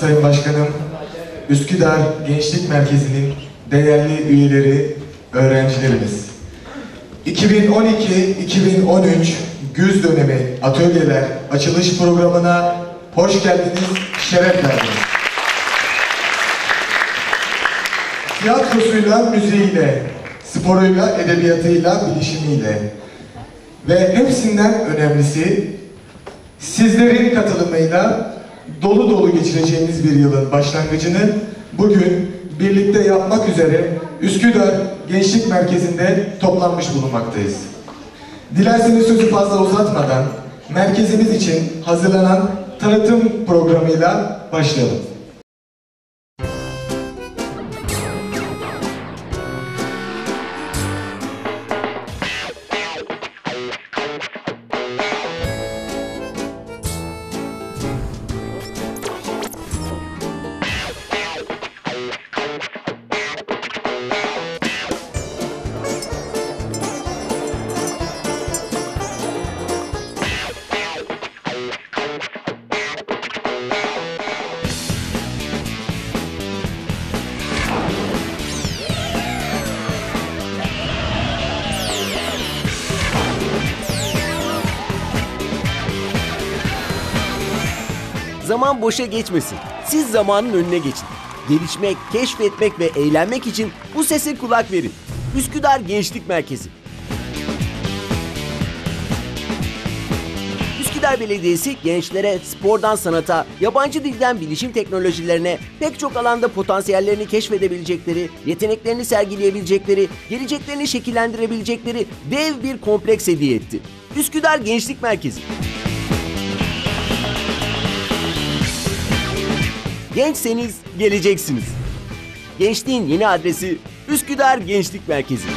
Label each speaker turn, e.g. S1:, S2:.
S1: Sayın Başkanım, Üsküdar Gençlik Merkezi'nin değerli üyeleri, öğrencilerimiz. 2012-2013 güz dönemi atölyeler açılış programına hoş geldiniz, şeref verdiniz. Tiyatrosuyla, müziğiyle, sporuyla, edebiyatıyla, bilişimiyle ve hepsinden önemlisi sizlerin katılımıyla dolu dolu geçireceğimiz bir yılın başlangıcını bugün birlikte yapmak üzere Üsküdar Gençlik Merkezi'nde toplanmış bulunmaktayız. Dilerseniz sözü fazla uzatmadan merkezimiz için hazırlanan tanıtım programıyla başlayalım.
S2: Zaman boşa geçmesin. Siz zamanın önüne geçin. Gelişmek, keşfetmek ve eğlenmek için bu sese kulak verin. Üsküdar Gençlik Merkezi. Üsküdar Belediyesi gençlere spordan sanata, yabancı dilden bilişim teknolojilerine pek çok alanda potansiyellerini keşfedebilecekleri, yeteneklerini sergileyebilecekleri, geleceklerini şekillendirebilecekleri dev bir kompleks hediye etti. Üsküdar Gençlik Merkezi. Gençseniz geleceksiniz. Gençliğin yeni adresi Üsküdar Gençlik Merkezi.